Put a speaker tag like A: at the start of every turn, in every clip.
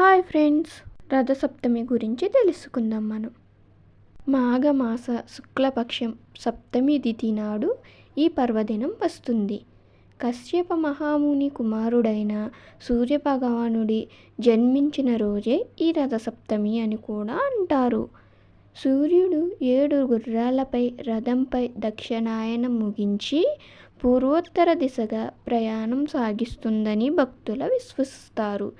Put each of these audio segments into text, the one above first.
A: Hi friends. Rathasaptami గురించి తెలుసుకుందాం మనం. మాఘమాస శుక్లపక్షం సప్తమి తిథి నాడు ఈ పర్వదినం వస్తుంది. కశ్యప మహాముని కుమారుడైన సూర్యభగవానుడి జన్మించిన రోజే ఈ రథసప్తమి అని కూడా అంటారు. సూర్యుడు ఏడు గుర్రాలపై రథంపై దక్షిణాయనం ముగించి పూర్వోత్తర దిశగా ప్రయాణం సాగిస్తుందని భక్తుల విశ్వసిస్తారు.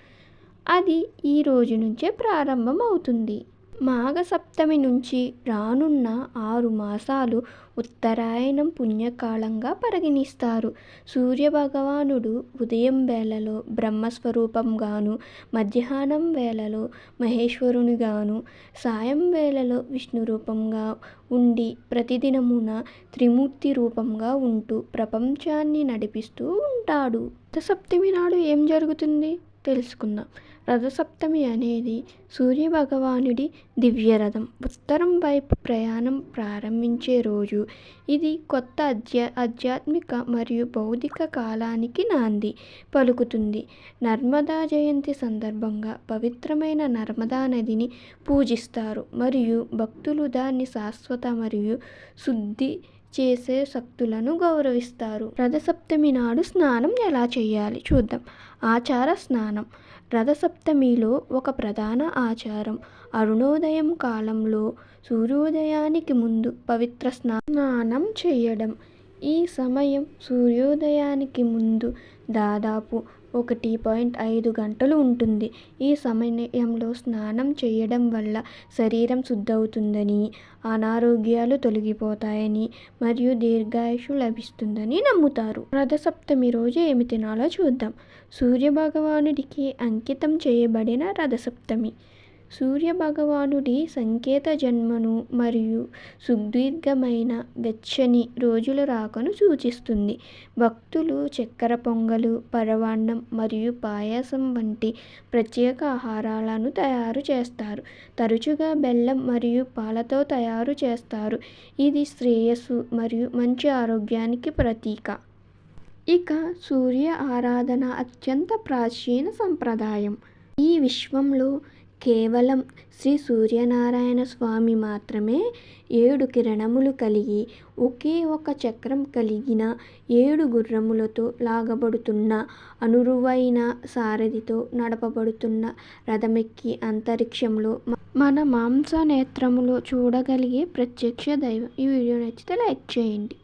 A: అది ఈ రోజు నుంచే ప్రారంభం అవుతుంది మాఘ సప్తమి నుంచి రానున్న ఆరు మాసాలు ఉత్తరాయణం పుణ్యకాలంగా పరిగణిస్తారు. సూర్యభగవానుడు ఉదయం వేళలో బ్రహ్మస్వరూపంగాను మధ్యాహ్నం వేళలో మహేశ్వరునిగాను సాయం వేళలో విష్ణు రూపంగా ఉండి ప్రతిదినమున త్రిమూర్తి రూపంగా ఉంటూ ప్రపంచాన్ని నడిపిస్తూ ఉంటాడు. సప్తమి నాడు ఏం జరుగుతుంది? తెలుసుకుందాం. రథసప్తమి అనేది సూర్యభగవానుడి దివ్యరథం. ఉత్తరం వైపు ప్రయాణం ప్రారంభించే రోజు. ఇది కొత్త అధ్యా ఆధ్యాత్మిక మరియు బౌద్ధిక కాలానికి నాంది పలుకుతుంది. నర్మదా జయంతి సందర్భంగా పవిత్రమైన నర్మదా నదిని పూజిస్తారు. మరియు భక్తులు దాన్ని శాశ్వత మరియు శుద్ధి చేసే శక్తులను గౌరవిస్తారు. రథసప్తమి నాడు స్నానం ఎలా చేయాలి చూద్దాం. ఆచార స్నానం. రథసప్తమిలో ఒక ప్రధాన ఆచారం. అరుణోదయం కాలంలో సూర్యోదయానికి ముందు పవిత్ర స్నానం చేయడం. ఈ సమయం సూర్యోదయానికి ముందు దాదాపు ఒకటి పాయింట్ ఐదు గంటలు ఉంటుంది. ఈ సమయంలో స్నానం చేయడం వల్ల శరీరం శుద్ధవుతుందని అనారోగ్యాలు తొలగిపోతాయని మరియు దీర్ఘాయుషు లభిస్తుందని నమ్ముతారు. రథసప్తమి రోజు ఏమి తినాలో చూద్దాం. సూర్యభగవానుడికి అంకితం చేయబడిన రథసప్తమి. సూర్యభగవానుడి సంకేత జన్మను మరియు సుదీర్ఘమైన వెచ్చని రోజుల రాకను సూచిస్తుంది. భక్తులు చక్కెర పొంగలు పరవాన్నం మరియు పాయసం వంటి ప్రత్యేక ఆహారాలను తయారు చేస్తారు. తరచుగా బెల్లం మరియు పాలతో తయారు చేస్తారు. ఇది శ్రేయస్సు మరియు మంచి ఆరోగ్యానికి ప్రతీక. ఇక సూర్య ఆరాధన అత్యంత ప్రాచీన సంప్రదాయం. ఈ విశ్వంలో కేవలం శ్రీ సూర్యనారాయణ స్వామి మాత్రమే ఏడు కిరణములు కలిగి ఒకే ఒక చక్రం కలిగిన ఏడు గుర్రములతో లాగబడుతున్న అనురువైన సారథితో నడపబడుతున్న రథమెక్కి అంతరిక్షంలో మన మాంస నేత్రములో చూడగలిగే ప్రత్యక్ష దైవం. ఈ వీడియో నచ్చితే లైక్ చేయండి.